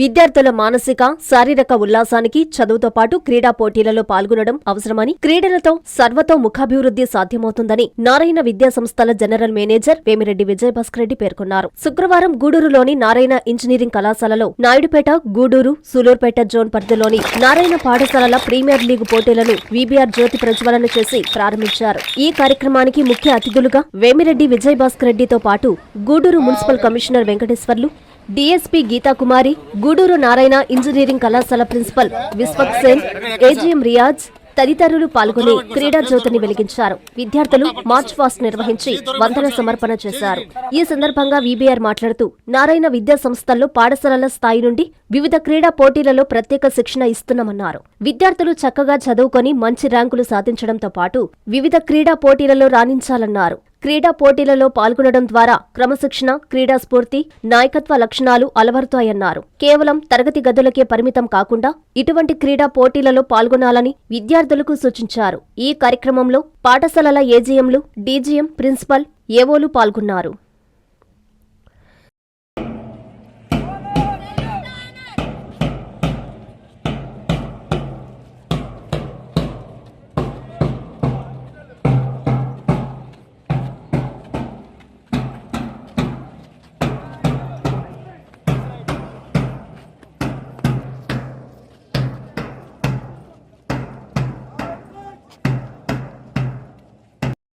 విద్యార్థుల మానసిక శారీరక ఉల్లాసానికి చదువుతో పాటు క్రీడా పోటీలలో పాల్గొనడం అవసరమని క్రీడలతో సర్వతో ముఖాభివృద్ధి సాధ్యమవుతుందని నారాయణ విద్యా సంస్థల జనరల్ మేనేజర్ వేమిరెడ్డి విజయభాస్కర్ రెడ్డి పేర్కొన్నారు. శుక్రవారం గూడూరులోని నారాయణ ఇంజనీరింగ్ కళాశాలలో నాయుడుపేట గూడూరు సూలూరుపేట జోన్ పరిధిలోని నారాయణ పాఠశాలల ప్రీమియర్ లీగ్ పోటీలను వీబీఆర్ జ్యోతి ప్రజ్వలన చేసి ప్రారంభించారు. ఈ కార్యక్రమానికి ముఖ్య అతిథులుగా వేమిరెడ్డి విజయభాస్కర్ రెడ్డితో పాటు Gudur municipal commissioner Venkateswarlu DSP Geethakumari Gudur Narayana engineering కళాశాల ప్రిన్సిపల్ విశ్వక్ సేన్ ఏజీఎం రియాజ్ తదితరులు పాల్గొని క్రీడా జ్యోతిని వెలిగించారు. విద్యార్థులు మార్చ్ పాస్ట్ నిర్వహించి వందన సమర్పణ చేశారు. ఈ సందర్భంగా వీబీఆర్ మాట్లాడుతూ నారాయణ విద్యా సంస్థల్లో పాఠశాలల స్థాయి నుండి వివిధ క్రీడా పోటీలలో ప్రత్యేక శిక్షణ ఇస్తున్నామన్నారు. విద్యార్థులు చక్కగా చదువుకొని మంచి ర్యాంకులు సాధించడంతో పాటు వివిధ క్రీడా పోటీలలో రాణించాలన్నారు. క్రీడా పోటీలలో పాల్గొనడం ద్వారా క్రమశిక్షణ క్రీడా స్ఫూర్తి నాయకత్వ లక్షణాలు అలవరుతాయన్నారు. కేవలం తరగతి గదులకే పరిమితం కాకుండా ఇటువంటి క్రీడా పోటీలలో పాల్గొనాలని విద్యార్థులకు సూచించారు. ఈ కార్యక్రమంలో పాఠశాలల ఏజీఎంలు డీజీఎం ప్రిన్సిపల్ ఏవోలు పాల్గొన్నారు.